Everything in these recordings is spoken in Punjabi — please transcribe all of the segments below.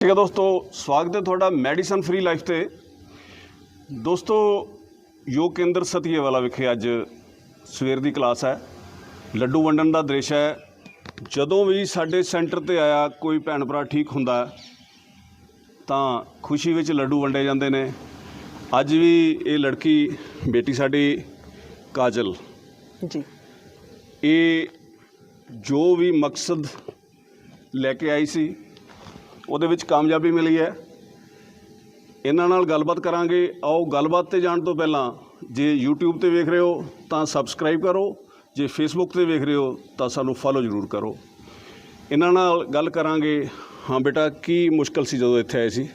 ਠੀਕ ਹੈ ਦੋਸਤੋ ਸਵਾਗਤ ਹੈ ਤੁਹਾਡਾ ਮੈਡੀਸਨ ਫ੍ਰੀ ਲਾਈਫ ਤੇ। ਦੋਸਤੋ ਯੋਗ ਕੇਂਦਰ ਸਤੀਏ ਵਾਲਾ ਵਿਖੇ ਅੱਜ ਸਵੇਰ ਦੀ ਕਲਾਸ ਹੈ। ਲੱਡੂ ਵੰਡਣ ਦਾ ਦ੍ਰਿਸ਼ ਹੈ। ਜਦੋਂ ਵੀ ਸਾਡੇ ਸੈਂਟਰ ਤੇ ਆਇਆ ਕੋਈ ਭੈਣ ਭਰਾ ਠੀਕ ਹੁੰਦਾ ਤਾਂ ਖੁਸ਼ੀ ਵਿੱਚ ਲੱਡੂ ਵੰਡੇ ਜਾਂਦੇ ਨੇ। ਅੱਜ ਵੀ ਇਹ ਲੜਕੀ ਬੇਟੀ ਸਾਡੀ ਕਾਜਲ। ਜੀ। ਇਹ ਜੋ ਵੀ ਮਕਸਦ ਲੈ ਕੇ ਆਈ ਸੀ ਉਹਦੇ ਵਿੱਚ ਕਾਮਯਾਬੀ ਮਿਲੀ ਹੈ। ਇਹਨਾਂ ਨਾਲ ਗੱਲਬਾਤ ਕਰਾਂਗੇ। ਆਓ ਗੱਲਬਾਤ ਤੇ ਜਾਣ ਤੋਂ ਪਹਿਲਾਂ ਜੇ YouTube ਤੇ ਵੇਖ ਰਹੇ ਹੋ ਤਾਂ ਸਬਸਕ੍ਰਾਈਬ ਕਰੋ। ਜੇ Facebook ਤੇ ਵੇਖ ਰਹੇ ਹੋ ਤਾਂ ਸਾਨੂੰ ਫੋਲੋ ਜ਼ਰੂਰ ਕਰੋ। ਇਹਨਾਂ ਨਾਲ ਗੱਲ ਕਰਾਂਗੇ। ਹਾਂ ਬੇਟਾ ਕੀ ਮੁਸ਼ਕਲ ਸੀ ਜਦੋਂ ਇੱਥੇ ਆਏ ਸੀ?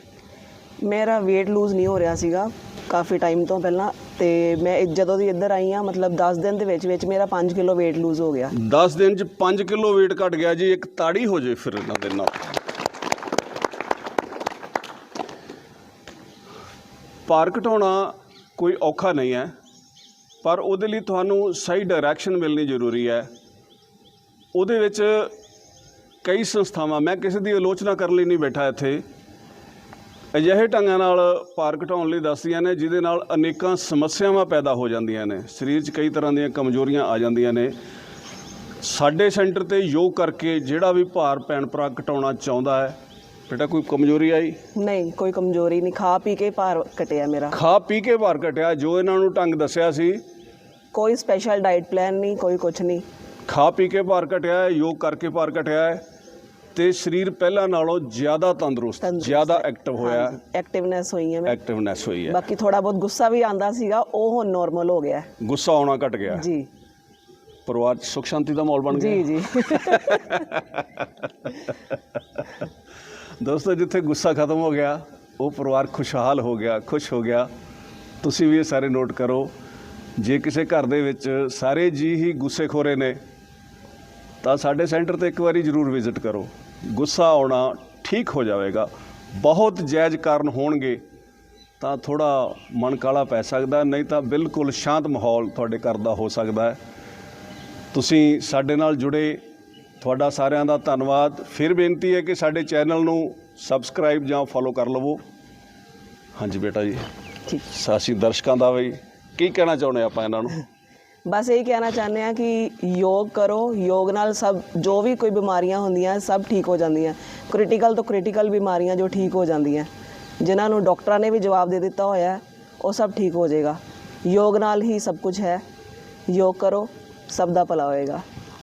ਮੇਰਾ weight lose ਨਹੀਂ ਹੋ ਰਿਹਾ ਸੀਗਾ ਕਾਫੀ ਟਾਈਮ ਤੋਂ ਪਹਿਲਾਂ ਤੇ ਮੈਂ ਜਦੋਂ ਦੀ ਇੱਧਰ ਆਈ ਆ ਮਤਲਬ 10 ਦਿਨ ਦੇ ਵਿੱਚ ਵਿੱਚ ਮੇਰਾ 5 ਕਿਲੋ weight lose ਹੋ ਗਿਆ। 10 ਦਿਨ ਚ 5 ਕਿਲੋ weight ਘਟ ਗਿਆ ਜੀ। ਇੱਕ ਤਾੜੀ ਹੋ ਜੇ ਫਿਰ ਇਹਨਾਂ ਦੇ ਨਾਲ। ਭਾਰ ਘਟਾਉਣਾ ਕੋਈ ਔਖਾ ਨਹੀਂ ਹੈ, ਪਰ ਉਹਦੇ ਲਈ ਤੁਹਾਨੂੰ ਸਹੀ ਡਾਇਰੈਕਸ਼ਨ ਮਿਲਣੀ ਜ਼ਰੂਰੀ ਹੈ। ਉਹਦੇ ਵਿੱਚ ਕਈ ਸੰਸਥਾਵਾਂ, ਮੈਂ ਕਿਸੇ ਦੀ ਆਲੋਚਨਾ ਕਰਨ ਲਈ ਨਹੀਂ ਬੈਠਾ ਇੱਥੇ। ਅਜਿਹੇ ਢੰਗਾਂ ਨਾਲ ਭਾਰ ਘਟਾਉਣ ਲਈ ਦੱਸਦੀਆਂ ਨੇ, ਜਿਹਦੇ ਨਾਲ ਅਨੇਕਾਂ ਸਮੱਸਿਆਵਾਂ ਪੈਦਾ ਹੋ ਜਾਂਦੀਆਂ ਨੇ। ਸਰੀਰ 'ਚ ਕਈ ਤਰ੍ਹਾਂ ਦੀਆਂ ਕਮਜ਼ੋਰੀਆਂ ਆ ਜਾਂਦੀਆਂ ਨੇ। ਸਾਡੇ ਸੈਂਟਰ ਤੇ ਯੋਗ ਕਰਕੇ ਜਿਹੜਾ ਵੀ ਭਾਰ ਭੈਣ ਭਰਾ ਘਟਾਉਣਾ ਚਾਹੁੰਦਾ ਹੈ ਬੇਟਾ ਕੋਈ ਕਮਜ਼ੋਰੀ ਆਈ? ਨਹੀਂ ਕੋਈ ਕਮਜ਼ੋਰੀ ਨਹੀਂ। ਖਾ ਪੀ ਕੇ ਭਾਰ ਘਟਿਆ ਮੇਰਾ। ਖਾ ਪੀ ਕੇ ਭਾਰ ਘਟਿਆ ਜੋ ਇਹਨਾਂ ਨੂੰ ਢੰਗ ਦੱਸਿਆ ਸੀ। ਕੋਈ ਸਪੈਸ਼ਲ ਡਾਈਟ ਪਲਾਨ ਨਹੀਂ ਕੋਈ ਕੁਝ ਨਹੀਂ। ਖਾ ਪੀ ਕੇ ਭਾਰ ਘਟਿਆ ਹੈ ਯੋਗ ਕਰਕੇ ਭਾਰ ਘਟਿਆ ਹੈ। ਤੇ ਸਰੀਰ ਪਹਿਲਾਂ ਨਾਲੋਂ ਜ਼ਿਆਦਾ ਤੰਦਰੁਸਤ ਤੰਦਰੁਸਤ ਜ਼ਿਆਦਾ ਐਕਟਿਵ ਹੋਇਆ ਐਕਟਿਵਨੈਸ ਹੋਈ ਹੈ ਮੈਂ ਐਕਟਿਵਨੈਸ ਹੋਈ ਹੈ। ਬਾਕੀ ਥੋੜਾ ਬਹੁਤ ਗੁੱਸਾ ਵੀ ਆਂਦਾ ਸੀਗਾ ਉਹ ਹੁਣ ਨਾਰਮਲ ਹੋ ਗਿਆ ਹੈ। ਗੁੱਸਾ ਆਉਣਾ ਘਟ ਗਿਆ। ਜੀ। ਪਰਿਵਾਰ 'ਚ ਸੁਖ ਸ਼ਾਂਤੀ ਦਾ ਮਾਹੌਲ ਬਣ ਗਿਆ। ਜੀ ਜੀ। ਦੋਸਤੋ, ਜਿੱਥੇ ਗੁੱਸਾ ਖਤਮ ਹੋ ਗਿਆ, ਉਹ ਪਰਿਵਾਰ ਖੁਸ਼ਹਾਲ ਹੋ ਗਿਆ, ਖੁਸ਼ ਹੋ ਗਿਆ, ਤੁਸੀਂ ਵੀ ਇਹ ਸਾਰੇ ਨੋਟ ਕਰੋ। ਜੇ ਕਿਸੇ ਘਰ ਦੇ ਵਿੱਚ ਸਾਰੇ ਜੀ ਹੀ ਗੁੱਸੇਖੋਰੇ ਨੇ, ਤਾਂ ਸਾਡੇ ਸੈਂਟਰ ਤੇ ਇੱਕ ਵਾਰੀ ਜ਼ਰੂਰ ਵਿਜ਼ਿਟ ਕਰੋ। ਗੁੱਸਾ ਆਉਣਾ ਠੀਕ ਹੋ ਜਾਵੇਗਾ। ਬਹੁਤ ਜਾਇਜ਼ ਕਾਰਨ ਹੋਣਗੇ, ਤਾਂ ਥੋੜਾ ਮਨ ਕਾਲਾ ਪੈ ਸਕਦਾ, ਨਹੀਂ ਤਾਂ ਬਿਲਕੁਲ ਸ਼ਾਂਤ ਮਾਹੌਲ ਤੁਹਾਡੇ ਘਰ ਦਾ ਹੋ ਸਕਦਾ ਹੈ। ਤੁਸੀਂ ਸਾਡੇ ਨਾਲ ਜੁੜੇ ਤੁਹਾਡਾ ਸਾਰਿਆਂ ਦਾ ਧੰਨਵਾਦ। ਫਿਰ ਬੇਨਤੀ ਹੈ ਕਿ ਸਾਡੇ ਚੈਨਲ ਨੂੰ ਸਬਸਕ੍ਰਾਈਬ ਜਾਂ ਫੋਲੋ ਕਰ ਲਵੋ। ਹਾਂਜੀ ਬੇਟਾ ਜੀ। ਠੀਕ। ਸਾਸੀ ਦਰਸ਼ਕਾਂ ਦਾ ਵੀ ਕੀ ਕਹਿਣਾ ਚਾਹੁੰਦੇ ਆਪਾਂ ਇਹਨਾਂ ਨੂੰ? ਬਸ ਇਹ ਕਹਿਣਾ ਚਾਹੁੰਦੇ ਆ ਕਿ ਯੋਗ ਕਰੋ। ਯੋਗ ਨਾਲ ਸਭ ਜੋ ਵੀ ਕੋਈ ਬਿਮਾਰੀਆਂ ਹੁੰਦੀਆਂ ਸਭ ਠੀਕ ਹੋ ਜਾਂਦੀਆਂ। ਕ੍ਰਿਟੀਕਲ ਤੋਂ ਕ੍ਰਿਟੀਕਲ ਬਿਮਾਰੀਆਂ ਜੋ ਠੀਕ ਹੋ ਜਾਂਦੀਆਂ। ਜਿਨ੍ਹਾਂ ਨੂੰ ਡਾਕਟਰਾਂ ਨੇ ਵੀ ਜਵਾਬ ਦੇ ਦਿੱਤਾ ਹੋਇਆ ਉਹ ਸਭ ਠੀਕ ਹੋ ਜਾਏਗਾ। ਯੋਗ ਨਾਲ ਹੀ ਸਭ ਕੁਝ ਹੈ। ਯੋਗ ਕਰੋ ਸਭ ਦਾ ਭਲਾ ਹੋਏਗਾ।